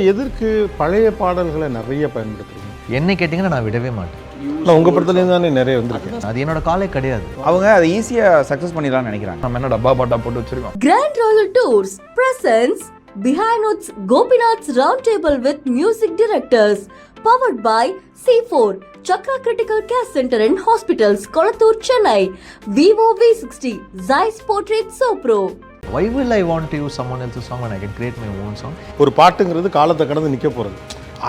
எதற்கு பழைய பாடல்களை நிறைய பயன்படுத்துறீங்க என்னை கேட்டிங்கன்னா நான் விடவே மாட்டேன் இல்ல, உங்க படத்துலேருந்து தானே நிறைய வந்திருக்கு அது என்னோட காலே கிடையாது அவங்க அதை ஈஸியாக சக்ஸஸ் பண்ணிடலாம்னு நினைக்கிறாங்க நம்ம என்ன டப்பா பாட்டா போட்டு வச்சிருக்கோம் Grand Royal Tours presents Behind Woods Gopinath's Roundtable with Music Directors powered by C4 Chakra Critical Care Center and Hospitals Kolattur Chennai Vivo V60 Zeiss Portrait Sopro why will I want use someone else song and I can create my own song ஒரு பாட்டுங்கிறது காலத்தை கடந்து நிக்க போறது.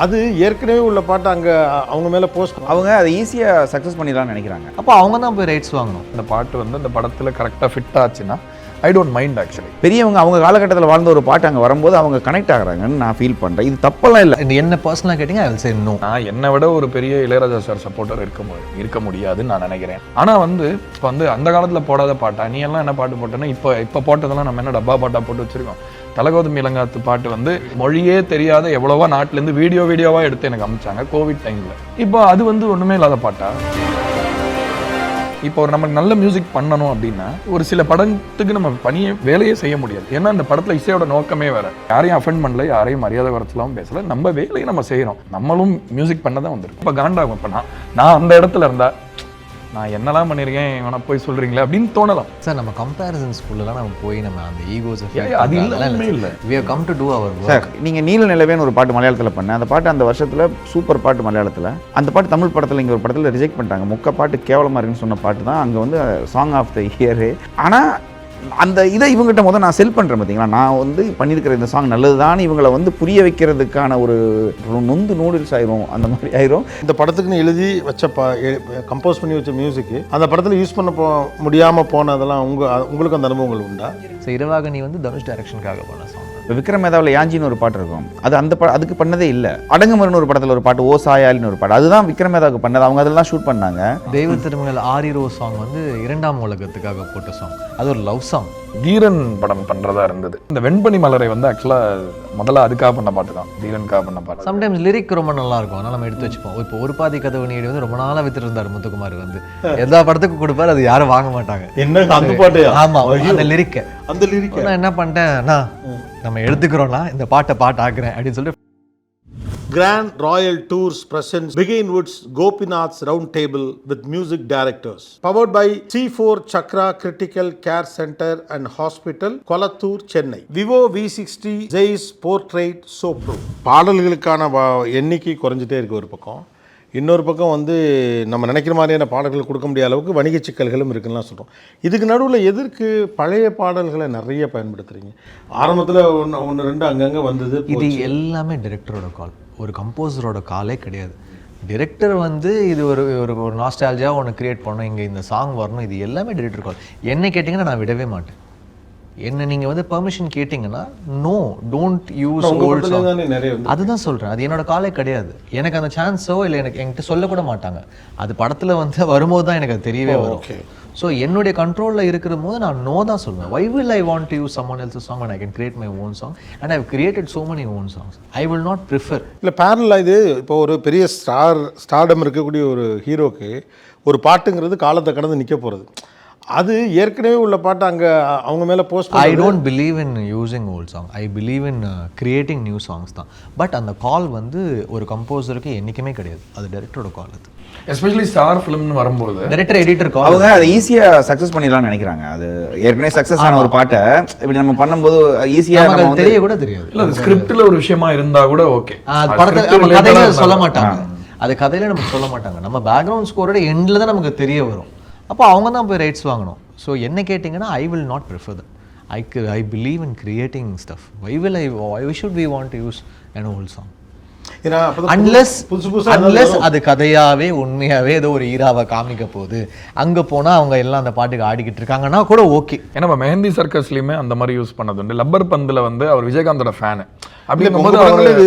அது ஏற்கனவே உள்ள பாட்டு அங்க அவங்க மேல போஸ்ட் அவங்க அதை ஈஸியாக சக்ஸஸ் பண்ணிடலாம்னு நினைக்கிறாங்க. அப்போ அவங்க தான் போய் ரைட்ஸ் வாங்கணும். இந்த பாட்டு வந்து இந்த படத்துல கரெக்டா ஃபிட் ஆச்சுன்னா ஐ டோன்ட் மைண்ட் ஆக்சுவலி பெரியவங்க அவங்க காலகட்டத்தில் வாழ்ந்த ஒரு பாட்டு அங்கே வரும்போது அவங்க கனெக்ட் ஆகுறாங்கன்னு நான் ஃபீல் பண்ணுறேன் இது தப்பெல்லாம் இல்லை. And என்ன பர்சனலாக கேட்டிங்க ஐ வில் சே நோ நான் என்னை விட ஒரு பெரிய இளையராஜா சார் சப்போர்ட்டர் இருக்க முடியும் இருக்க முடியாதுன்னு நான் நினைக்கிறேன். ஆனா வந்து இப்போ வந்து அந்த காலத்துல போடாத பாட்டா நீ எல்லாம் என்ன பாட்டு போட்டேன்னா இப்போ இப்போ போட்டதெல்லாம் நம்ம என்ன டப்பா பாட்டா போட்டு வச்சிருக்கோம். தலகோதம் இளங்காத்து பாட்டு வந்து மொழியே தெரியாத எவ்வளவோ நாட்டுல இருந்து வீடியோ வீடியோவா எடுத்து எனக்கு அமிச்சாங்க கோவிட் டைம்ல இப்போ அது வந்து ஒண்ணுமே இல்லாத பாட்டா? இப்போ ஒரு நமக்கு நல்ல மியூசிக் பண்ணணும் அப்படின்னா ஒரு சில படத்துக்கு நம்ம பணியை வேலையே செய்ய முடியாது. ஏன்னா அந்த படத்துல இசையோட நோக்கமே வேற. யாரையும் அஃபெண்ட் பண்ணல யாரையும் மரியாதை வரத்துலாம் பேசல. நம்ம வேலையை நம்ம செய்யறோம். நம்மளும் மியூசிக் பண்ண தான் வந்திருக்கோம். இப்போ காண்டாகும் இப்போ நான் நான் அந்த இடத்துல இருந்தா நான் என்னெல்லாம் பண்ணியிருக்கேன் இவனை போய் சொல்றீங்களே அப்படின்னு தோணலாம். சார் நம்ம கம்பேரிசன் ஸ்கூல்லலாம் நம்ம போய் நம்ம அந்த ஈகோஸ் அது இல்லாமலே இல்ல. We have come to do our sir நீங்கள் நீல நிலவேன்னு ஒரு பாட்டு மலையாளத்தில் பண்ணேன். அந்த பாட்டு அந்த வருஷத்தில் சூப்பர் பாட்டு மலையாளத்தில். அந்த பாட்டு தமிழ் படத்தில் இங்கே ஒரு படத்தில் ரிஜெக்ட் பண்ணிட்டாங்க. முக்க பாட்டு கேவலமாக இருக்குன்னு சொன்ன பாட்டு தான். அங்கே வந்து சாங் ஆஃப் த இயரு ஆனால் அந்த இதை இவங்ககிட்ட முதல் நான் செல் பண்ணுறேன் பார்த்தீங்களா நான் வந்து பண்ணியிருக்கிற இந்த சாங் நல்லதுதான் இவங்களை வந்து புரிய வைக்கிறதுக்கான ஒரு நொந்து நூடுல்ஸ் ஆயிரும் அந்த மாதிரி ஆயிரும். இந்த படத்துக்குன்னு எழுதி வச்ச கம்போஸ் பண்ணி வச்ச மியூசிக் அந்த படத்துல யூஸ் பண்ண போ முடியாம போனதெல்லாம் உங்க உங்களுக்கு அந்த அனுபவங்கள் உண்டா? ஸோ இரவாகனி வந்து தனுஷ் டைரக்ஷனுக்காக பண்ண சாங் இப்போ விக்ரம் மேதாவில் யாஞ்சின்னு ஒரு பாட்டு இருக்கும். அது அந்த பட அதுக்கு பண்ணதே இல்லை. அடங்குமரன் ஒரு படத்தில் ஒரு பாட்டு ஓ சாயாலின்னு ஒரு பாட்டு. அதுதான் விக்ரம் மேதாவுக்கு பண்ணது. அவங்க அதெல்லாம் ஷூட் பண்ணாங்க. தெய்வ திருமகள் ஆரிரோ சாங் வந்து இரண்டாம் உலகத்துக்காக போட்ட சாங் அது ஒரு லவ் சாங் தீரன் படம் பண்றதா இருந்தது. இந்த வெண்பனி மலரை வந்து ஆக்சுவலா முதல்ல அதுக்காக பண்ண பாட்டு தான். தீரனுக்காக பண்ண பாட்டு. சம்டைம்ஸ் லிரிக் ரொம்ப நல்லா இருக்கும். அதனால நம்ம எடுத்து வச்சுப்போம். இப்போ ஒரு பாதி கதவு நீடி வந்து ரொம்ப நாளா வித்துட்டு இருந்தார் முத்துக்குமார் வந்து. எல்லா படத்துக்கும் கொடுப்பாரு அது யாரும் வாங்க மாட்டாங்க. என்ன அந்த பாட்டு? ஆமா அந்த லிரிக்கை அந்த லிரிக் நான் என்ன பண்ணிட்டேன் அண்ணா, நம்ம எடுத்துக்கிறோம்னா இந்த பாட்டை பாட்டு ஆக்குறேன் அப்படின்னு சொல்லிட்டு Grand Royal Tours presents Begin Woods Gopinath's Roundtable with music directors. Powered by C4 Chakra Critical Care Center and Hospital, Kolattur, Chennai. Vivo V60 Zeiss Portrait Sopro. பாடல்களுக்கான வ- எண்ணிக்கை குறைஞ்சிட்டே இருக்கு ஒரு பக்கம் இன்னொரு பக்கம் வந்து நம்ம நினைக்கிற மாதிரியான பாடல்கள் கொடுக்க முடியாத அளவுக்கு வணிக சிக்கல்களும் இருக்குன்னு சொல்கிறோம் இதுக்கு நடுவில் எதற்கு பழைய பாடல்களை நிறைய பயன்படுத்துறீங்க? ஆரம்பத்தில் ஒன்று ஒன்று ரெண்டு அங்கங்கே வந்தது இது. எல்லாமே டிரெக்டரோட கால் ஒரு கம்போசரோட காலே கிடையாது. டிரெக்டர் வந்து இது ஒரு ஒரு ஒரு நாஸ்டாலஜியாக ஒன்று கிரியேட் பண்ணணும் இங்கே இந்த சாங் வரணும் இது எல்லாமே டிரெக்டர் கால் என்ன கேட்டிங்கன்னா நான் விடவே மாட்டேன். என்ன நீங்கள் வந்து பெர்மிஷன் கேட்டிங்கன்னா நோ டோன்ட் யூஸ் ஓல்ட் அதுதான் சொல்கிறேன் அது என்னோட காலே கிடையாது. எனக்கு அந்த சான்ஸோ இல்லை எனக்கு என்கிட்ட சொல்லக்கூட மாட்டாங்க. அது படத்தில் வந்து வரும்போது தான் எனக்கு அது தெரியவே வரும். okay. ஸோ என்னுடைய கண்ட்ரோலில் இருக்கிற போது நான் நோ தான் சொல்லுவேன் why will I want to use someone else song and I can create my own song and I created so many own songs I will not prefer இல்லை பேரலாக இது இப்போ ஒரு பெரிய ஸ்டார் ஸ்டார்டம் இருக்கக்கூடிய ஒரு ஹீரோக்கு ஒரு பாட்டுங்கிறது காலத்தை கடந்து நிற்க போகிறது அது ஏற்கனவே உள்ள பாட்டு அங்கே அவங்க மேலே post I don't believe in using old song I believe in creating new songs தான். பட் அந்த கால் வந்து ஒரு கம்போசருக்கு என்றைக்குமே கிடையாது. அது டேரக்டரோட கால் அது. எஸ்பெஷலி ஸ்டார் ஃபிலிம்னு வரும்போது. டேரக்டர் எடிட்டர் கால் அவங்க அதை. ஈஸியாக சக்ஸஸ் பண்ணிடலாம்னு நினைக்கிறாங்க. அது ஏற்கனவே சக்ஸஸ் ஆன ஒரு பாட்டை இப்படி நம்ம பண்ணும்போது ஈஸியாக நமக்கு நம்ம தெரிய கூட தெரியாது. இல்ல ஸ்கிரிப்ட்ல ஒரு விஷயமா இருந்தா கூட ஓகே அது படத்தை நம்ம கதையில சொல்ல மாட்டாங்க. அது கதையில நமக்கு சொல்ல மாட்டாங்க. நம்ம பேக்ரவுண்ட் ஸ்கோரோட எண்டில் தான் நமக்கு தெரிய வரும். அப்போ அவங்க தான் போய் ரைட்ஸ் வாங்கணும். ஸோ என்ன கேட்டிங்கன்னா I will not prefer that I I believe in creating stuff why will I why should we want use an old song unless unless அது கதையாவே உண்மையாவே ஏதோ ஒரு ஈராவை காமிக்க போகுது. அங்க போனா அவங்க எல்லாம் அந்த பாட்டுக்கு ஆடிக்கிட்டு இருக்காங்கன்னா கூட ஓகே ஏன்னா நம்ம மெஹந்தி சர்க்கஸ்லயுமே அந்த மாதிரி யூஸ் பண்ணது உண்டு. லப்பர் பந்துல வந்து அவர் விஜயகாந்தோட ஃபேனு அப்படிங்கும்போது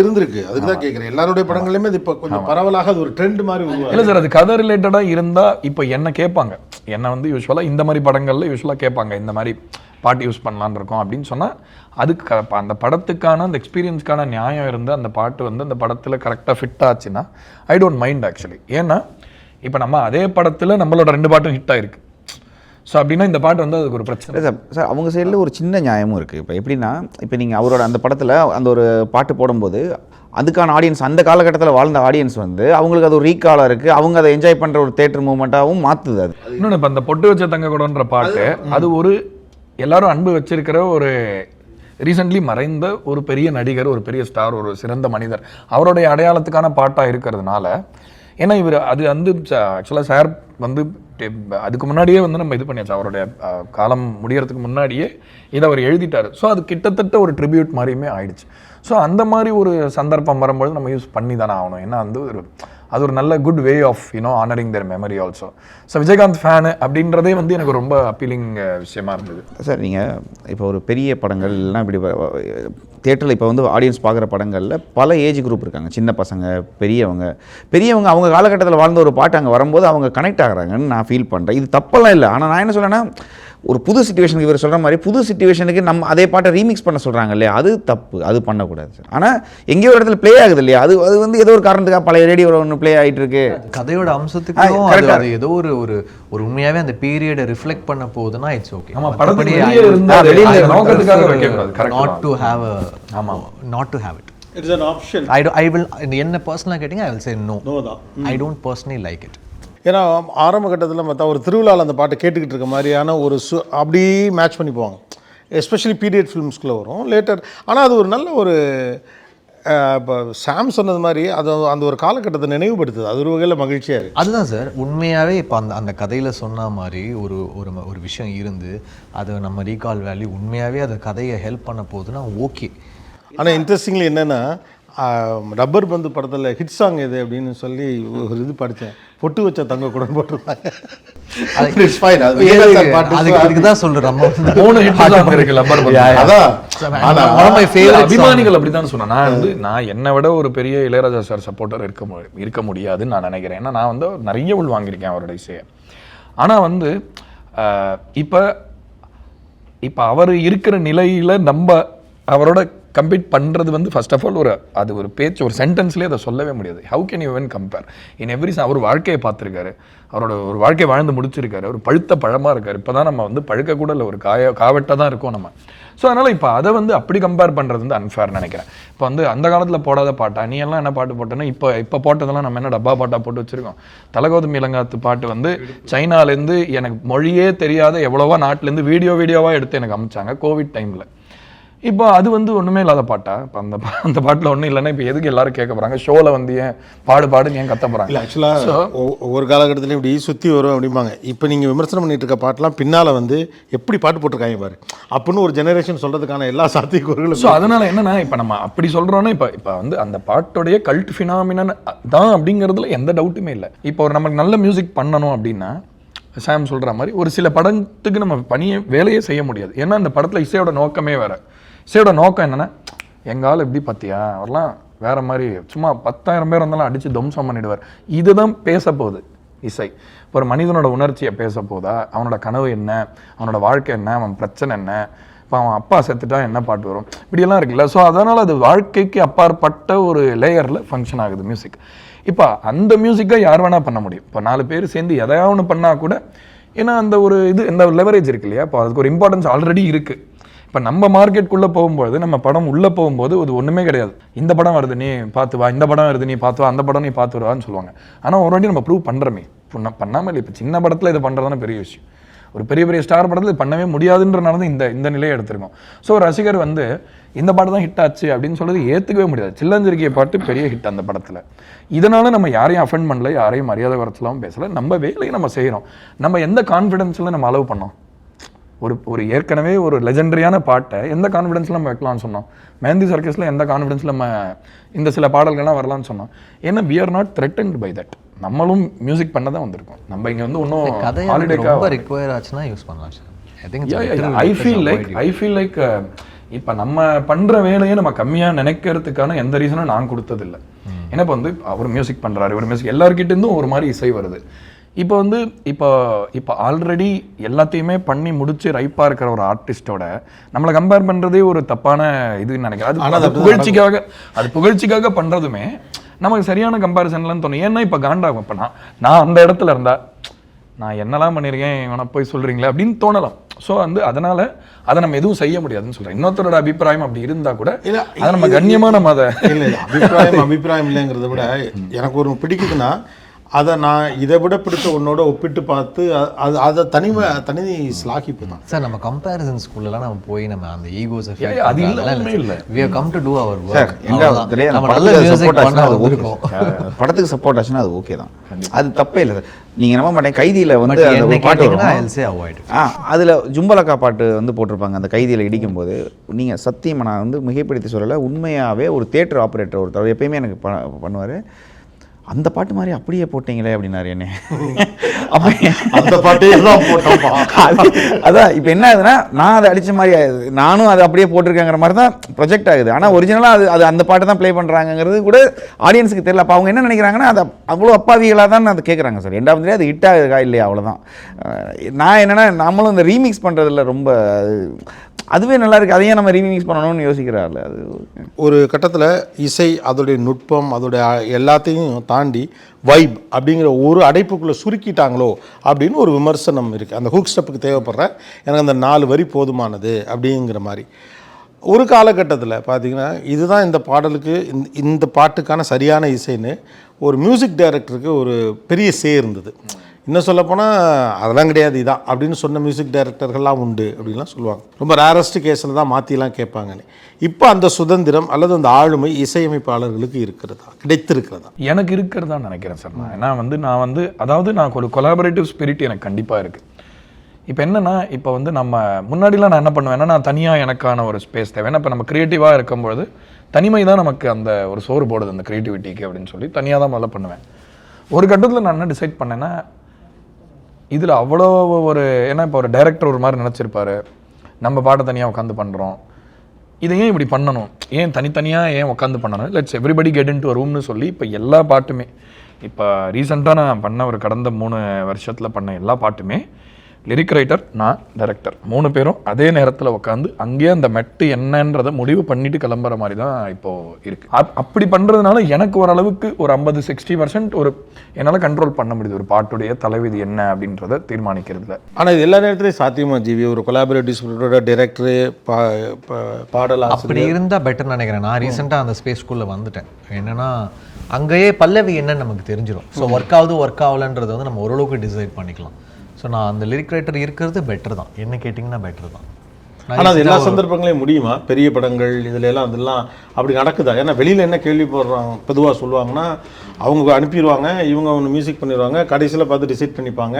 இருந்திருக்கு. அதுக்கு தான் கேட்குறேன் எல்லாருடைய படங்களையுமே இது இப்போ கொஞ்சம் பரவலாக அது ஒரு ட்ரெண்ட் மாதிரி உருவாகுது இல்ல சார் அது கதை ரிலேட்டடா இருந்தா இப்போ என்ன கேட்பாங்க என்னை வந்து யூஸ்வலாக இந்த மாதிரி படங்களில் யூஸ்வலாக கேட்பாங்க இந்த மாதிரி பாட்டு யூஸ் பண்ணலான்னு இருக்கோம் அப்படின்னு சொன்னால் அதுக்கு அந்த படத்துக்கான அந்த எக்ஸ்பீரியன்ஸ்க்கான நியாயம் இருந்து அந்த பாட்டு வந்து அந்த படத்தில் கரெக்டாக ஃபிட் ஆச்சுன்னா ஐ டோன்ட் மைண்ட் ஆக்சுவலி ஏன்னா இப்போ நம்ம அதே படத்தில் நம்மளோட ரெண்டு பாட்டும் ஹிட் ஆகிருக்கு ஸோ அப்படின்னா இந்த பாட்டு வந்து அதுக்கு ஒரு பிரச்சனை. இல்லை சார். சார் அவங்க சைடில் ஒரு சின்ன நியாயமும் இருக்குது இப்போ எப்படின்னா இப்போ நீங்கள் அவரோட அந்த படத்தில் அந்த ஒரு பாட்டு போடும்போது அதுக்கான ஆடியன்ஸ் அந்த காலகட்டத்தில் வாழ்ந்த ஆடியன்ஸ் வந்து அவங்களுக்கு அது ஒரு ரீகாலாக இருக்குது அவங்க அதை என்ஜாய் பண்ணுற ஒரு தேட்டர் மூமெண்ட்டாகவும் மாற்றுது அது. இன்னொன்று இப்போ அந்த பொட்டு வச்ச தங்க கூடன்ற பாட்டு அது ஒரு எல்லாரும் அன்பு வச்சிருக்கிற ஒரு ரீசெண்ட்லி மறைந்த ஒரு பெரிய நடிகர் ஒரு பெரிய ஸ்டார் ஒரு சிறந்த மனிதர். அவருடைய அடையாளத்துக்கான பாட்டாக இருக்கிறதுனால ஏன்னா இவர் அது வந்து ஆக்சுவலாக சார் வந்து அதுக்கு முன்னாடியே வந்து நம்ம இது பண்ணியாச்சு. அவருடைய காலம் முடியறதுக்கு முன்னாடியே இதை அவர் எழுதிட்டார். ஸோ அது கிட்டத்தட்ட ஒரு ட்ரிபியூட் மாதிரியுமே ஆயிடுச்சு. ஸோ அந்த மாதிரி ஒரு சந்தர்ப்பம் வரும்போது நம்ம யூஸ் பண்ணி தானே ஆகணும். ஏன்னா வந்து ஒரு அது ஒரு நல்ல good way of you know honoring their memory also so Vijayakanth fan அப்படின்றதே வந்து எனக்கு ரொம்ப அப்பீலிங் uh, விஷயமா இருந்தது. சார் நீங்கள் இப்போ ஒரு பெரிய படங்கள் இல்லைனா இப்படி தேட்டரில் இப்போ வந்து ஆடியன்ஸ் பார்க்குற படங்களில் பல ஏஜ் குரூப் இருக்காங்க. சின்ன பசங்க பெரியவங்க. பெரியவங்க அவங்க காலகட்டத்தில் வாழ்ந்த ஒரு பாட்டு அங்கே வரும்போது அவங்க கனெக்ட் ஆகுறாங்கன்னு நான் ஃபீல் பண்ணுறேன் இது தப்பெல்லாம் இல்லை. ஆனால் நான் என்ன சொல்லேன்னா ஒரு புது சுச்சுவேஷனுக்கு இவர் சொல்கிற மாதிரி புது சுச்சுவேஷனுக்கு நம்ம அதே பாட்டை ரீமிக்ஸ் பண்ண சொல்கிறாங்க இல்லையா? அது தப்பு. அது பண்ணக்கூடாது சார். ஆனால் எங்கேயோ ஒரு இடத்துல ப்ளே ஆகுது இல்லையா? அது அது வந்து ஏதோ ஒரு காரணத்துக்காக பழைய ரேடியோவில் ஒன்று ப்ளே ஆகிட்டு இருக்கு. கதையோட ஆ, அம்சத்துக்கும் அது ஏதோ ஒரு ஒரு ஒரு உண்மையாவே அந்த பீரியடை ரிஃப்ளெக்ட் பண்ண போகுதுன்னா இட்ஸ் ஓகே ஆமா, படத்துக்கு வெளியே இருந்தா அது வெளியில அந்த நோக்கத்துக்காக வைக்கக்கூடாது. correct. நாட். டு ஹேவ் ஆமா. Not to have it it's an option I I will என்ன பர்சனலாக கேட்டிங்க I will say no no தான். I don't personally like it ஏன்னா ஆரம்ப கட்டத்தில் பார்த்தா ஒரு திருவிழாவில் அந்த பாட்டை கேட்டுக்கிட்டு இருக்க மாதிரியான ஒரு சு அப்படியே மேட்ச் பண்ணி போவாங்க எஸ்பெஷலி பீரியட் ஃபிலிம்ஸ்குள்ளே வரும். லேட்டர் ஆனால் அது ஒரு நல்ல ஒரு இப்போ சாம் சொன்னது மாதிரி அது அந்த ஒரு காலகட்டத்தை நினைவுபடுத்துது. அது ஒரு வகையில் மகிழ்ச்சியாக இருக்குது அதுதான் சார். உண்மையாவே இப்போ அந்த அந்த கதையில சொன்ன மாதிரி ஒரு ஒரு ஒரு விஷயம் இருந்து அதை நம்ம ரீகால் வேல்யூ உண்மையாவே அந்த கதையை ஹெல்ப் பண்ண போகுதுன்னா ஓகே ஆனால் இன்ட்ரெஸ்டிங்லி என்னென்னா ரப்பர் பந்து படத்தில் ஹிட் சாங் எது அப்படின்னு சொல்லி ஒரு இது படித்தேன் பொட்டு வச்ச தங்க கூட போட்டிருந்தாங்க. அபிமானிகள் அப்படிதான் சொன்னேன் நான் வந்து நான் என்னை விட ஒரு பெரிய இளையராஜா சார் சப்போர்ட்டர் இருக்க இருக்க முடியாதுன்னு நான் நினைக்கிறேன். ஏன்னா நான் வந்து நிறைய உள் வாங்கியிருக்கேன் அவரோட இசையை. ஆனா வந்து இப்ப இப்ப அவர் இருக்கிற நிலையில நம்ம அவரோட கம்பீட் பண்ணுறது வந்து ஃபர்ஸ்ட் ஆஃப் ஆல் ஒரு அது ஒரு பேச்சு ஒரு சென்டென்ஸ்லேயே அதை சொல்லவே முடியாது. How can you when compare in every அவர் வாழ்க்கையை பார்த்துருக்காரு. அவரோட ஒரு வாழ்க்கை வாழ்ந்து முடிச்சிருக்காரு. ஒரு பழுத்த பழமாக இருக்கார். இப்போ தான் நம்ம வந்து பழுக்க கூட இல்லை ஒரு காய காவெட்டாக தான் இருக்கோம் நம்ம. ஸோ அதனால் இப்போ அதை வந்து அப்படி கம்பேர் பண்ணுறது வந்து அன்ஃபேர் நினைக்கிறேன். இப்போ வந்து அந்த காலத்தில் போடாத பாட்டா நீ எல்லாம் என்ன பாட்டு போட்டேன்னா இப்போ இப்போ போட்டதெல்லாம் நம்ம என்ன டப்பா பாட்டாக போட்டு வச்சுருக்கோம். தலகோதம் இளங்காத்து பாட்டு வந்து சைனாலேருந்து எனக்கு மொழியே தெரியாத எவ்வளோவா நாட்டிலேருந்து வீடியோ வீடியோவாக எடுத்து எனக்கு அமிச்சாங்க கோவிட் டைமில் இப்போ அது வந்து ஒண்ணுமே இல்லாத பாட்டா? இப்போ அந்த பா- அந்த பாட்டுல ஒண்ணும் இல்லைன்னா இப்போ எதுக்கு எல்லாரும் கேட்க போறாங்க? ஷோல வந்து ஏன் பாடு பாடுன்னு ஏன் கத்த இல்லை போறாங்க ஆக்சுவலாக ஒவ்வொரு காலகட்டத்திலையும் இப்படி சுற்றி வரும் அப்படிம்பாங்க. இப்போ நீங்கள் விமர்சனம் பண்ணிட்டு இருக்க பாட்டெலாம் பின்னால் வந்து எப்படி பாட்டு போட்டிருக்காங்க பாரு. அப்படின்னு ஒரு ஜெனரேஷன் சொல்கிறதுக்கான எல்லா சாத்தியக்கூறுகளும் ஸோ அதனால என்னன்னா இப்போ நம்ம அப்படி சொல்றோம்னா இப்போ இப்போ வந்து அந்த பாட்டோடைய கல்ட் ஃபினாமினன் தான் அப்படிங்கிறதுல எந்த டவுட்டுமே இல்லை. இப்போ ஒரு நமக்கு நல்ல மியூசிக் பண்ணணும் அப்படின்னா சாம் சொல்கிற மாதிரி ஒரு சில படத்துக்கு நம்ம பணியை வேலையே செய்ய முடியாது. ஏன்னா அந்த படத்தில் இசையோட நோக்கமே வேற. இசையோட நோக்கம் என்னென்னா எங்கால் எப்படி பார்த்தியா அவர்லாம் வேற மாதிரி சும்மா பத்தாயிரம் பேர் வந்தாலும் அடித்து துவம்சம் பண்ணிடுவார். இதுதான் பேச போகுது இசை. இப்போ ஒரு மனிதனோட உணர்ச்சியை பேச போதா அவனோட கனவு என்ன? அவனோட வாழ்க்கை என்ன? அவன் பிரச்சனை என்ன? இப்போ அவன் அப்பா செத்துட்டா என்ன பாட்டு வரும்? இப்படியெல்லாம் இருக்குல்ல. ஸோ அதனால் அது வாழ்க்கைக்கு அப்பாற்பட்ட ஒரு லேயரில் ஃபங்க்ஷன் ஆகுது மியூசிக் இப்போ அந்த மியூசிக்கை யார் வேணால் பண்ண முடியும். இப்போ நாலு பேர் சேர்ந்து எதையா ஒன்று பண்ணால் கூட ஏன்னா அந்த ஒரு இது இந்த லெவரேஜ் இருக்கு இல்லையா? இப்போ அதுக்கு ஒரு இம்பார்ட்டன்ஸ் ஆல்ரெடி இருக்குது இப்போ நம்ம மார்க்கெட்டுக்குள்ளே போகும்போது நம்ம படம் உள்ளே போகும்போது அது ஒன்றுமே கிடையாது. இந்த படம் வருது நீ பார்த்து வா இந்த படம் வருது நீ பார்த்து வா அந்த படம் நீ பார்த்து வருவான்னு சொல்லுவாங்க. ஆனால் ஒரு வாட்டி நம்ம ப்ரூவ் பண்ணுறமே இப்போ பண்ணாமல் இல்லை இப்போ சின்ன படத்தில் இதை பண்ணுறதான பெரிய விஷயம். ஒரு பெரிய பெரிய ஸ்டார் படத்தில் பண்ணவே முடியாதுன்றனால நடந்து இந்த இந்த நிலையை எடுத்திருக்கோம். ஸோ ரசிகர் வந்து இந்த பாட்டு தான் ஹிட் ஆச்சு அப்படின்னு சொல்றது ஏற்றுக்கவே முடியாது. சில்லஞ்சிருக்கிய பாட்டு பெரிய ஹிட் அந்த படத்தில். இதனால நம்ம யாரையும் அஃபெண்ட் பண்ணல யாரையும் மரியாதை குறைச்சலாவும் பேசலை. நம்ம வேலையை நம்ம செய்கிறோம் நம்ம எந்த கான்ஃபிடென்ஸில் நம்ம அலோவ் பண்ணோம்? ஒரு ஒரு ஏற்கனவே ஒரு லெஜெண்டரியான பாட்டை எந்த கான்ஃபிடென்ஸில் நம்ம வைக்கலாம்னு சொன்னோம்? மெஹந்தி சர்க்கஸில் எந்த கான்ஃபிடென்ஸில் நம்ம இந்த சில பாடல்கள்லாம் வரலாம்னு சொன்னோம்? ஏன்னா we are not threatened by that நம்மளும் மியூசிக் பண்ண தான் வந்திருக்கோம். நம்ம இங்கே வந்து எனக்கு ஹாலிடேக்காக ரொம்ப ரிக்வயர் ஆச்சுன்னா யூஸ் பண்ணலாம் sir I think I feel like I feel like இப்போ நம்ம பண்ற வேலையை நம்ம கம்மியா நினைக்கிறதுக்கான எந்த ரீசனும் நான் கொடுத்ததில்ல. ஏன்னா இப்போ வந்து அவர் மியூசிக் பண்றாரு இவர் மியூசிக் எல்லார்கிட்ட இருந்தும் ஒரு மாதிரி இசை வருது. இப்போ வந்து இப்போ இப்போ ஆல்ரெடி எல்லாத்தையுமே பண்ணி முடிச்சு ரைப்பா இருக்கிற ஒரு ஆர்டிஸ்டோட நம்மளை கம்பேர் பண்றதே ஒரு தப்பான இதுன்னு நினைக்கிறேன். அது- புகழ்ச்சிக்காக அது புகழ்ச்சிக்காக பண்றதுமே நமக்கு சரியான கம்பேரிசன்லன்னு தோணும். ஏன்னா இப்போ காண்டாகும் இப்போ நான் நான் அந்த இடத்துல இருந்தா நான் என்னெல்லாம் பண்ணியிருக்கேன் வேணா போய் சொல்றீங்களே அப்படின்னு தோணலாம். ஸோ வந்து அதனால அதை நம்ம எதுவும் செய்ய முடியாதுன்னு சொல்றேன். இன்னொருத்தரோட அபிப்பிராயம் அப்படி இருந்தா கூட அதை நம்ம கண்ணியமா நம்ம அதை இல்ல அபிப்பிராயம் அபிப்பிராயம் இல்லைங்கிறத விட எனக்கு ஒரு பிடிக்குதுன்னா அதை நான் இதை விட பிடிச்ச உன்னோட ஒப்பிட்டு பார்த்து அது அதை தனிமை தனி ஸ்லாகிப்பு தான். சார் நம்ம கம்பேரிசன் ஸ்கூல்லலாம் நம்ம போய் நம்ம அந்த ஈகோஸ் அது இல்ல. we have come to do our work. Sir எங்க நம்ம படத்துக்கு நல்ல அது மியூசிக் பண்ண அது படத்துக்கு சப்போர்ட் ஆச்சுன்னா அது ஓகே தான். அது தப்பே இல்லை சார். நீங்க நம்ப மாட்டேன் கைதியில வந்து அந்த பாட்டு. ஆ அதில் ஜும்பலக்கா பாட்டு வந்து போட்டிருப்பாங்க அந்த கைதியில் இடிக்கும்போது. நீங்கள் சத்தியமாக நான் வந்து மிகைப்படுத்தி சொல்லலை உண்மையாகவே ஒரு தேட்டர் ஆப்ரேட்டர் ஒருத்தர். எப்பயுமே எனக்கு ப பண்ணுவார். அந்த பாட்டு மாதிரி அப்படியே போட்டீங்களே அப்படின்னாரு என்ன. அந்த பாட்டே தான் போட்டோம்ப்பா. அது- அதான் இப்போ என்ன ஆகுதுன்னா நான் அதை அடிச்ச மாதிரி ஆகுது. நானும் அதை அப்படியே போட்டிருக்கேங்கிற மாதிரி தான் ப்ரொஜெக்ட் ஆகுது. ஆனால் ஒரிஜினலாக அது அது அந்த பாட்டு தான் ப்ளே பண்ணுறாங்கங்கிறது கூட ஆடியன்ஸுக்கு தெரியல. அப்போ அவங்க என்ன நினைக்கிறாங்கன்னா அது அவ்வளோ அப்பாவிகளாக தான் அதை கேட்குறாங்க சார். ரெண்டாவது அது ஹிட் ஆகுதா இல்லையா? அவ்வளோதான் நான் என்னன்னா நம்மளும் இந்த ரீமிக்ஸ் பண்ணுறதுல ரொம்ப அதுவே நல்லா இருக்குது அதையே நம்ம ரீமிக்ஸ் பண்ணணும்னு யோசிக்கிறார்ல. அது ஒரு கட்டத்தில் இசை அதோடைய நுட்பம் அதோடைய எல்லாத்தையும் தாண்டி வைப் அப்படிங்கிற ஒரு அடைப்புக்குள்ளே சுருக்கிட்டாங்களோ அப்படின்னு ஒரு விமர்சனம் இருக்குது அந்த ஹூக் ஸ்டெப்புக்கு தேவைப்படுற எனக்கு அந்த நாலு வரி போதுமானது அப்படிங்கிற மாதிரி. ஒரு காலகட்டத்தில் பார்த்திங்கன்னா இதுதான் இந்த பாடலுக்கு இந்த இந்த பாட்டுக்கான சரியான இசைன்னு ஒரு மியூசிக் டைரக்டருக்கு ஒரு பெரிய சே இருந்தது. இன்னும் சொல்லப்போனால் அதெல்லாம் கிடையாது இதான் அப்படின்னு சொன்ன மியூசிக் டைரக்டர்கள்லாம் உண்டு அப்படின்லாம் சொல்லுவாங்க. ரொம்ப ரேரஸ்ட் கேஸில் தான் மாற்றிலாம் கேட்பாங்கன்னு. இப்போ அந்த சுதந்திரம் அல்லது அந்த ஆளுமை இசையமைப்பாளர்களுக்கு இருக்கிறதா? கிடைத்திருக்கிறதா? எனக்கு இருக்கிறதா நினைக்கிறேன் சார் நான். ஏன்னா வந்து நான் வந்து அதாவது நான் ஒரு கொலாபரேட்டிவ் ஸ்பிரிட் எனக்கு கண்டிப்பாக இருக்குது இப்போ என்னென்னா இப்போ வந்து நம்ம முன்னாடிலாம் நான் என்ன பண்ணுவேன்னா நான் தனியாக எனக்கான ஒரு ஸ்பேஸ் தேவை. ஏன்னா இப்போ நம்ம க்ரியேட்டிவாக இருக்கும்பொழுது தனிமை தான் நமக்கு அந்த ஒரு சோறு போடுது அந்த க்ரியேட்டிவிட்டிக்கு அப்படின்னு சொல்லி தனியாக தான் முதல்ல பண்ணுவேன். ஒரு கட்டத்தில் நான் என்ன டிசைட் பண்ணேன்னா இதில் அவ்வளோ ஒரு ஏன்னா இப்போ ஒரு டைரக்டர் ஒரு மாதிரி நினச்சிருப்பாரு. நம்ம பாட்டை தனியாக உட்காந்து பண்ணுறோம் இதை ஏன் இப்படி பண்ணணும்? ஏன் தனித்தனியாக ஏன் உட்காந்து பண்ணணும்? Let's everybody get into ரூம்னு சொல்லி இப்போ எல்லா பாட்டுமே இப்போ ரீசெண்டாக நான் பண்ண ஒரு கடந்த மூணு வருஷத்தில் பண்ண எல்லா பாட்டுமே லிரிக் ரைட்டர் நான் டைரக்டர் மூணு பேரும் அதே நேரத்தில் உட்காந்து அங்கேயே அந்த மெட்டு என்னன்றதை முடிவு பண்ணிட்டு கிளம்புற மாதிரி தான் இப்போ இருக்கு. அப்- அப்படி பண்ணுறதுனால எனக்கு ஓரளவுக்கு ஒரு ஐம்பது சிக்ஸ்டி பர்சன்ட் ஒரு என்னால் கண்ட்ரோல் பண்ண முடியுது. ஒரு பாட்டுடைய தலைவிதி என்ன அப்படின்றத தீர்மானிக்கிறதுல. ஆனால் இது எல்லா நேரத்துலையும் சாத்தியமா ஜீவி? ஒரு கொலாபரேட்டிவ் ஸ்பிரிட்டோட டைரக்டரு பா பாடல் அப்படி இருந்தா பெட்டர் நினைக்கிறேன். நான் ரீசெண்டாக அந்த ஸ்பேஸ்க்குள்ளே வந்துட்டேன். என்னன்னா அங்கேயே பல்லவி என்னன்னு நமக்கு தெரிஞ்சிடும் ஸோ ஒர்க் ஆகுது ஒர்க் ஆகலன்றது வந்து நம்ம ஓரளவுக்கு டிசைட் பண்ணிக்கலாம். ஸோ நான் அந்த லிரிக் ரைட்டர் இருக்கிறது பெட்டர் தான். என்ன கேட்டிங்கன்னா பெட்டர் தான். ஆனால் அது எல்லா சந்தர்ப்பங்களையும் முடியுமா? பெரிய படங்கள் இதுல எல்லாம் அதெல்லாம் அப்படி நடக்குதா? ஏன்னா வெளியில் என்ன கேள்விப்படுறாங்க பொதுவாக சொல்லுவாங்கன்னா அவங்க அனுப்பிடுவாங்க இவங்க ஒன்று மியூசிக் பண்ணிடுவாங்க கடைசியில் பார்த்து டிசைட் பண்ணிப்பாங்க.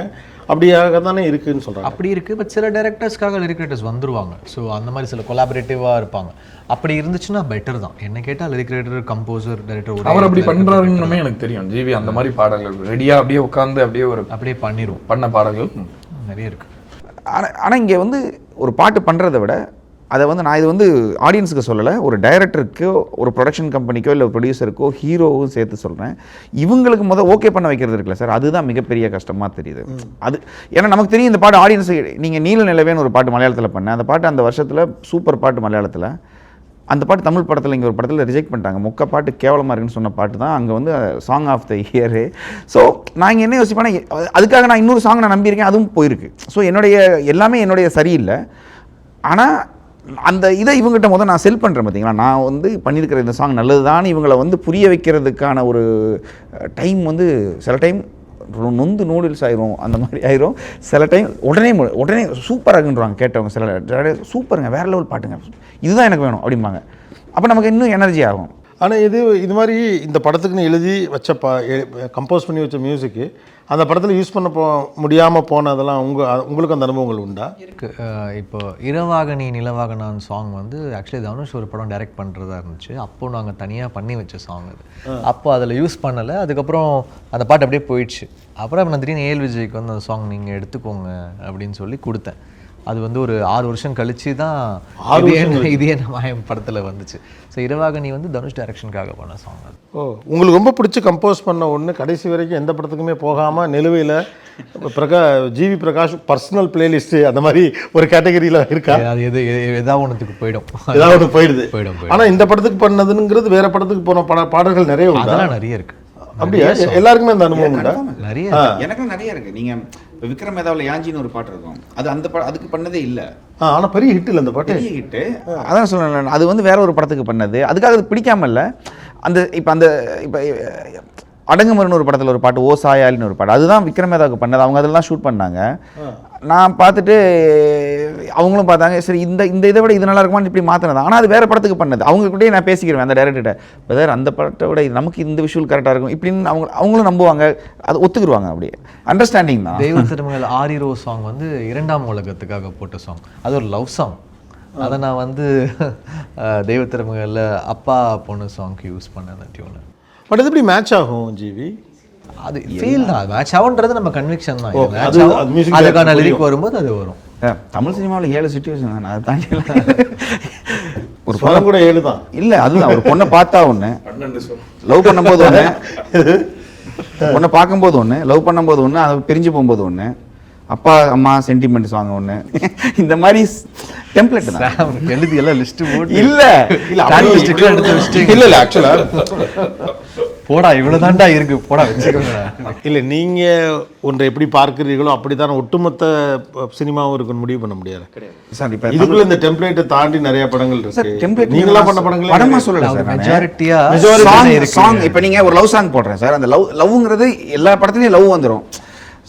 அப்படியாக தானே இருக்குன்னு சொல்கிறாங்க அப்படி இருக்கு பட் சில டேரக்டர்ஸ்க்காக லிரிக் ரைட்டர்ஸ் வந்துருவாங்க. ஸோ அந்த மாதிரி சில கொலாபரேட்டிவாக இருப்பாங்க. அப்படி இருந்துச்சுன்னா பெட்டர் தான். என்ன கேட்டால் லிரிக் ரைட்டர் கம்போசர் டைரக்டர் அவர் அப்படி பண்றாருன்னு எனக்கு தெரியும். ஜிவி அந்த மாதிரி பாடல்கள் ரெடியா அப்படியே உட்காந்து அப்படியே ஒரு அப்படியே பண்ணிரும். பண்ண பாடல்கள் ம். நிறைய இருக்கு. ஆனால் ஆனால் இங்கே வந்து ஒரு பாட்டு பண்ணுறதை விட அதை வந்து நான் இது வந்து ஆடியன்ஸுக்கு சொல்லலை ஒரு டைரக்டருக்கோ ஒரு ப்ரொடக்ஷன் கம்பெனிக்கோ இல்லை ப்ரொடியூசருக்கோ ஹீரோவும் சேர்த்து சொல்கிறேன் இவங்களுக்கு முதல் ஓகே பண்ண வைக்கிறது இருக்குல்ல சார் அதுதான் மிகப்பெரிய கஷ்டமாக தெரியுது. அது ஏன்னா நமக்கு தெரியும் இந்த பாட்டு ஆடியன்ஸ் நீங்கள் நீல நிலவேன்னு ஒரு பாட்டு மலையாளத்தில் பண்ணேன். அந்த பாட்டு அந்த வருஷத்தில் சூப்பர் பாட்டு மலையாளத்தில். அந்த பாட்டு தமிழ் படத்தில் இங்கே ஒரு படத்தில் ரிஜெக்ட் பண்ணிட்டாங்க. முக்க பாட்டு கேவலமாக இருக்குன்னு சொன்ன பாட்டு தான் அங்கே வந்து song of the year so நான் இங்கே என்ன யோசிப்பேன்னா அதுக்காக நான் இன்னொரு சாங் நான் நம்பியிருக்கேன் அதுவும் போயிருக்கு. ஸோ என்னுடைய எல்லாமே என்னுடைய சரியில்லை. ஆனால் அந்த இதை இவங்ககிட்ட முதல் நான் செல் பண்ணுறேன் பார்த்தீங்களா நான் வந்து பண்ணியிருக்கிற இந்த சாங் நல்லதுதான். இவங்களை வந்து புரிய வைக்கிறதுக்கான ஒரு டைம் வந்து சில டைம் நொந்து நூடுல்ஸ் ஆயிரும் அந்த மாதிரி ஆயிரும். சில டைம் உடனே மு- உடனே சூப்பராகுன்றாங்க கேட்டவங்க சில சூப்பருங்க வேற லெவல் பாட்டுங்க. இதுதான் எனக்கு வேணும் அப்படிம்பாங்க. அப்போ நமக்கு இன்னும் எனர்ஜி ஆகும். ஆனால் இது இது மாதிரி இந்த படத்துக்குன்னு எழுதி வச்ச பா கம்போஸ் பண்ணி வச்ச மியூசிக்கு அந்த படத்தில் யூஸ் பண்ண போ முடியாமல் போனதெல்லாம் உங்கள் உங்களுக்கு அந்த அனுபவங்கள் உண்டா? இருக்கு. இப்போ இரவாக நீ நிலவாக நான் சாங் வந்து ஆக்சுவலி தனுஷ் ஒரு படம் டைரக்ட் பண்ணுறதா இருந்துச்சு. அப்போ நாங்கள் தனியாக பண்ணி வச்ச சாங் அது. அப்போ அதில் யூஸ் பண்ணலை. அதுக்கப்புறம் அந்த பாட்டு அப்படியே போயிடுச்சு. அப்புறம் நான் திடீர்னு ஏஎல் விஜய்க்கு வந்து அந்த சாங் நீங்கள் எடுத்துக்கோங்க அப்படின்னு சொல்லி கொடுத்தேன். அது வந்து ஒரு ஆறு வருஷம் கழிச்சு தான் இது மாயம் படத்தில் வந்துச்சு. ஸோ இரவாக நீ வந்து தனுஷ் டைரக்ஷனுக்காக பண்ண சாங் அது. ஓ உங்களுக்கு ரொம்ப பிடிச்சி கம்போஸ் பண்ண ஒன்று கடைசி வரைக்கும் எந்த படத்துக்குமே போகாமல் நிலுவையில் பிரகா ஜிவி பிரகாஷ் பர்சனல் பிளேலிஸ்ட்டு அந்த மாதிரி ஒரு கேட்டகரியில் இருக்கா? அது எது எது- ஏதாவது ஒன்றுத்துக்கு போயிடும். ஏதாவது ஒன்று போயிடுது. போயிடும் ஆனால் இந்த படத்துக்கு பண்ணதுங்கிறது வேற படத்துக்கு போன பட பாடல்கள் நிறைய உண்டா? அதெல்லாம் நிறைய இருக்கு. அப்படியா? எல்லாருக்குமே அந்த அனுபவம் உண்டா? நிறைய எனக்கும் நிறைய இருக்கு. நீங்க இப்போ விக்ரம் மேதாவில் யாஞ்சின்னு ஒரு பாட்டு இருக்கும். அது அந்த பா அதுக்கு பண்ணதே இல்லை. ஆ, ஆனா பெரிய ஹிட் இல்லை அந்த பாட்டு. பெரிய ஹிட்டு அதான் சொல்றேன் அது வந்து வேற ஒரு படத்துக்கு பண்ணது. அதுக்காக அது பிடிக்காம இல்லை. அந்த இப்போ அந்த இப்போ அடங்குமரன் ஒரு படத்தில் ஒரு பாட்டு ஓ சாயாலின்னு ஒரு பாட்டு. அதுதான் விக்ரமேதாவுக்கு பண்ணது. அவங்க அதெல்லாம் ஷூட் பண்ணாங்க. நான் பார்த்துட்டு அவங்களும் பார்த்தாங்க சரி இந்த இந்த இதை விட இது நல்லா இருக்குமான்னு இப்படி மாற்றினது ஆனால் அது வேற படத்துக்கு பண்ணது. அவங்க கூடயே நான் பேசிக்கிறேன் அந்த டேரக்டர்கிட்ட பிரதர் அந்த படத்தை விட நமக்கு இந்த விஷுவல் கரெக்டாக இருக்கும். இப்படின்னு அவங்க அவங்களும் நம்புவாங்க. அது ஒத்துக்குருவாங்க அப்படியே. அண்டர்ஸ்டாண்டிங் தான். தெய்வ திருமகள் ஆரிரோ சாங் வந்து இரண்டாம் உலகத்துக்காக போட்ட சாங் அது ஒரு லவ் சாங் அதை நான் வந்து தெய்வ திருமகளில் அப்பா பொண்ணு சாங்க்கு யூஸ் பண்ணேன் அந்த டியூனை பட் இது எப்படி மேட்ச் ஆகும் ஜிவி அது ஃபீல் தான். மேட்ச் ஆகுன்றது நம்ம கன்விக்ஷன் தான். அதுக்கான லிரிக் வரும்போது அது வரும். தமிழ் சினிமாவில் ஏழு சுச்சுவேஷன் தான்? அதை தாண்டி ஒரு படம் கூட ஏழு தான். இல்லை அதுதான். ஒரு பொண்ணை பார்த்தா ஒன்று லவ் பண்ணும்போது ஒன்று பொண்ணை பார்க்கும்போது ஒன்று லவ் பண்ணும்போது ஒன்று அதை பிரிஞ்சு போகும்போது ஒன்று அப்பா அம்மா சென்டிமெண்ட் சாங் ஒன்று இந்த மாதிரி டெம்ப்ளேட் தான். எழுதி எல்லாம் லிஸ்ட் போட்டு. இல்ல. இல்ல. இல்ல இல்ல ஆக்சுவலா போடா இவ்வளவுதான்டா இருக்கு. போடா வச்சுக்கோங்க இல்லை நீங்க ஒன்றை எப்படி பார்க்கிறீர்களோ அப்படித்தான் ஒட்டுமொத்த அஹ், சினிமாவும் இருக்குன்னு முடிவு பண்ண முடியாது. சார் இப்போ இதுக்குள்ள இந்த டெம்ப்ளேட்டை தாண்டி நிறைய படங்கள் சார் இருக்கு. டெம்ப்ளேட் நீங்களா பண்ண படங்கள் படமா சொல்லல சார் மெஜாரிட்டியா சாங் இப்போ நீங்க ஒரு லவ் சாங் போடுறேன் சார். அந்த லவ் லவ்ங்கிறது எல்லா படத்துலயும் லவ் வந்துரும்.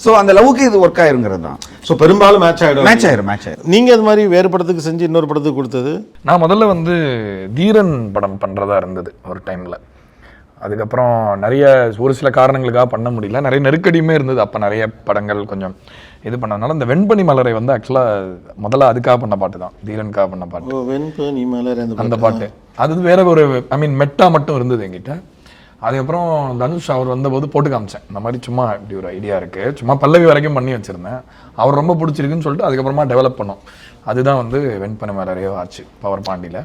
ஸோ அந்த லவ்வுக்கு இது ஒர்க் ஆயிருங்கிறது தான். ஸோ பெரும்பாலும் மேட்ச் ஆயிடும். மேட்ச் ஆயிரும் மேட்ச் ஆயிரும். நீங்க அது மாதிரி வேறு படத்துக்கு செஞ்சு இன்னொரு படத்துக்கு கொடுத்தது? நான் முதல்ல வந்து தீரன் படம் பண்ணுறதா இருந்தது ஒரு டைமில் அதுக்கப்புறம் நிறைய ஒரு சில காரணங்களுக்காக பண்ண முடியல. நிறைய நெருக்கடியுமே இருந்தது. அப்போ நிறைய படங்கள் கொஞ்சம் இது பண்ணதுனால இந்த வெண்பனி மலரை வந்து ஆக்சுவலாக முதல்ல அதுக்காக பண்ண பாட்டு தான். தீரனுக்காக பண்ண பாட்டு. வெண்பனி மலர் அந்த பாட்டு அது வேற ஒரு ஐ மீன் மெட்டா மட்டும் இருந்தது என்கிட்ட. அதுக்கப்புறம் தனுஷ் அவர் வந்தபோது போட்டு காமிச்சேன். இந்த மாதிரி சும்மா இப்படி ஒரு ஐடியா இருக்கு. சும்மா பல்லவி வரைக்கும் பண்ணி வச்சிருந்தேன். அவர் ரொம்ப பிடிச்சிருக்குன்னு சொல்லிட்டு அதுக்கப்புறமா டெவலப் பண்ணோம். அதுதான் வந்து வெண்பனை மலரே ஆச்சு பவர் பாண்டியில்.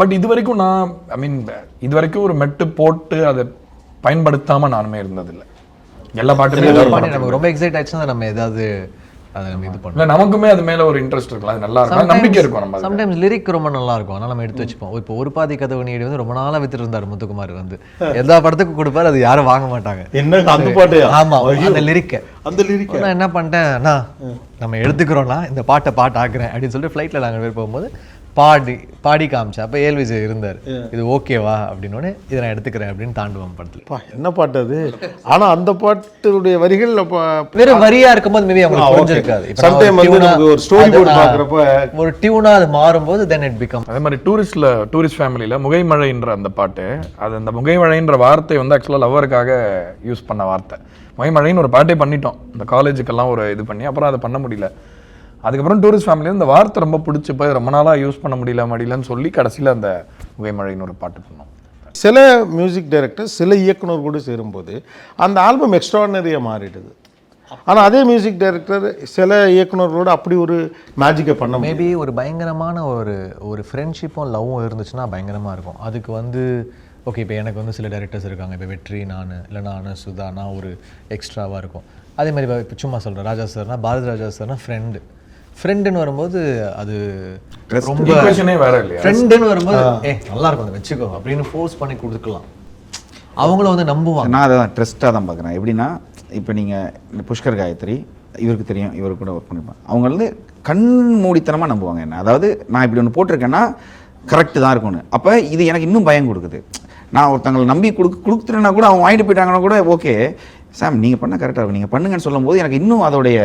பட் இது வரைக்கும் நான் ஐ மீன் இது வரைக்கும் ஒரு மெட்டு போட்டு அதை பயன்படுத்தாம நானுமே இருந்ததில்லை. எல்லா பாட்டுமே நமக்கு ரொம்ப எக்ஸைட் ஆச்சுன்னா நம்ம ஏதாவது நமக்குமே அது மேல ஒரு இன்ட்ரெஸ்ட் இருக்கலாம். அது நல்லா இருக்கும். நம்பிக்கை இருக்கும் நம்ம. சம்டைம்ஸ் லிரிக் ரொம்ப நல்லா இருக்கும். அதனால நம்ம எடுத்து வச்சுப்போம். இப்போ ஒரு பாதி கதவு நீடி வந்து ரொம்ப நாளா வித்துட்டு இருந்தாரு முத்துக்குமார் வந்து. எல்லா படத்துக்கும் கொடுப்பாரு அது யாரும் வாங்க மாட்டாங்க. என்ன அந்த பாட்டு? ஆமா அந்த லிரிக்க அந்த லிரிக் நான் என்ன பண்ணிட்டேன் அண்ணா நம்ம எடுத்துக்கிறோம்னா இந்த பாட்டை பாட்டு ஆக்குறேன் அப்படின்னு சொல்லிட்டு ஃப்ளைட்டில் நாங்கள் பேர் போகும்போது பாடி பாடி காமிச்சேன் அப்போ ஏல் விஜய் இருந்தார். இது ஓகேவா அப்படின்னு இதை நான் எடுத்துக்கிறேன் அப்படின்னு தாண்டுவோம் படத்தில். என்ன பாட்டு அது? ஆனா அந்த பாட்டுடைய வரிகள் வெறும் வரியா இருக்கும்போது மேபி அவங்களுக்கு. புரிஞ்சிருக்காது. ஒரு வந்து tune-ஆ- நமக்கு ஒரு storyboard அது, ஆ, பார்க்கறப்ப- ஒரு டியூனா அது மாறும்போது தென் இட் பிகம் அதே மாதிரி டூரிஸ்ட்ல டூரிஸ்ட் ஃபேமிலியில் முகைமழைன்ற அந்த பாட்டு அது அந்த முகைமழைன்ற வார்த்தை வந்து ஆக்சுவலாக லவ்வருக்காக யூஸ் பண்ண வார்த்தை. முகைமழைன்னு ஒரு பாட்டே பண்ணிட்டோம். இந்த காலேஜுக்கெல்லாம் ஒரு இது பண்ணி அப்புறம் அதை பண்ண முடியல. அதுக்கப்புறம் டூரிஸ்ட் ஃபேமிலி இந்த வார்த்தை ரொம்ப பிடிச்சி போய் ரொம்ப நாளாக யூஸ் பண்ண முடியல முடியலன்னு சொல்லி கடைசியில் அந்த முகைமழைன்னு ஒரு பாட்டு பண்ணோம் சில மியூசிக் டைரக்டர் சில இயக்குனர் கூட சேரும்போது அந்த ஆல்பம் எக்ஸ்ட்ரானரியாக மாறிடுது. ஆனா அதே மியூசிக் டைரக்டர் சில இயக்குனர்களோட அப்படி ஒரு மேஜிக்கை பண்ண முடியும் மேபி ஒரு பயங்கரமான ஒரு ஒரு ஃப்ரெண்ட்ஷிப்பும் லவ்வும் இருந்துச்சுன்னா பயங்கரமாக இருக்கும். அதுக்கு வந்து ஓகே இப்போ எனக்கு வந்து சில டேரக்டர்ஸ் இருக்காங்க. இப்போ வெற்றி நான் இல்லை நான் சுதா நான் ஒரு எக்ஸ்ட்ராவாக இருக்கும். அதே மாதிரி இப்போ சும்மா சொல்கிறேன் ராஜா சார்னா பாரதி ராஜா சார்னா ஃப்ரெண்டு ஃப்ரெண்டுன்னு வரும்போது அது ரொம்ப ஈக்குவேஷனே வேற இல்லையா? ஃப்ரெண்டுன்னு வரும்போது ஏ நல்லா இருக்கும் அதை வச்சுக்கோ அப்படின்னு ஃபோர்ஸ் பண்ணி கொடுக்கலாம் அவங்களும் வந்து நம்புவாங்க. நான் அதை ட்ரெஸ்ட்டாக தான் பார்க்குறேன். எப்படின்னா இப்போ நீங்கள் புஷ்கர் காயத்ரி இவருக்கு தெரியும் இவரு கூட ஒர்க் பண்ணிருப்பேன் அவங்க வந்து கண் மூடித்தனமாக நம்புவாங்க என்ன. அதாவது நான் இப்படி ஒன்று போட்டிருக்கேன்னா கரெக்டு தான் இருக்கும்னு. அப்போ இது எனக்கு இன்னும் பயம் கொடுக்குது. நான் ஒருத்தங்களை நம்பி கொடுக்கு கொடுத்துட்டேன்னா கூட அவங்க வாங்கிட்டு போயிட்டாங்கன்னா கூட ஓகே சாம் நீங்கள் பண்ண கரெக்டாக இருக்கும். நீங்கள் பண்ணுங்கன்னு சொல்லும்போது எனக்கு இன்னும் அதோடைய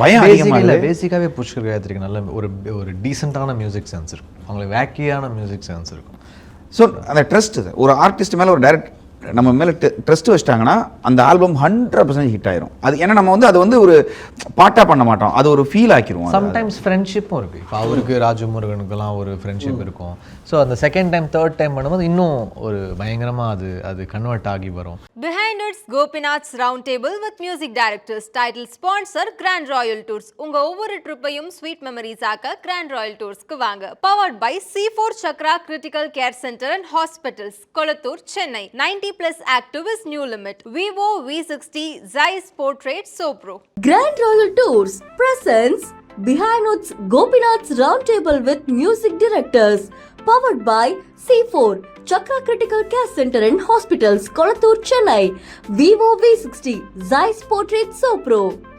பயம் அதிகமாக இல்லை இருக்குது. பேசிக்காகவே புஷ்கர் காயத்ரிக்கு நல்ல ஒரு ஒரு டீசெண்டான மியூசிக் சென்ஸ் இருக்கும். அவங்களுக்கு வேக்கியான மியூசிக் சென்ஸ் இருக்கும். ஸோ அந்த ட்ரஸ்ட் ஒரு ஆர்டிஸ்ட் மேலே ஒரு டைரக்ட் நம்ம மேலே ட்ரஸ்ட் வச்சிட்டாங்கன்னா அந்த ஆல்பம் ஹண்ட்ரட் பர்சன்ட் ஹிட் ஆயிரும். அது ஏன்னா நம்ம வந்து அது வந்து ஒரு பாட்டாக பண்ண மாட்டோம். அது ஒரு ஃபீல் ஆக்கிருவோம் அதை. சம்டைம்ஸ் ஃப்ரெண்ட்ஷிப்பும் இருக்கு. இப்போ அவருக்கு ராஜு முருகனுக்கெல்லாம் ஒரு ஃப்ரெண்ட்ஷிப் இருக்கும். ஸோ அந்த செகண்ட் டைம் தேர்ட் டைம் பண்ணும்போது இன்னும் ஒரு பயங்கரமா அது அது கன்வெர்ட் ஆகி வரும் Behind its Gopinath's Roundtable with Music Directors title sponsor Grand Royal Tours. உங்க ஒவ்வொரு ட்ரிப்பையும் ஸ்வீட் மெமரிஸ் ஆக்க Grand Royal Toursக்கு வாங்க. Powered by C4 Chakra Critical Care Center and Hospitals, Kolathur, Chennai. 90 plus active is new limit. Vivo V60 Zeiss Portrait Sopro. Grand Royal Tours presents Behind Gopinath's Roundtable with Music Directors. Powered by C4 Chakra Critical Care Center and Hospitals, Kolattur, Chennai. Vivo V60 Zeiss Portrait Sopro.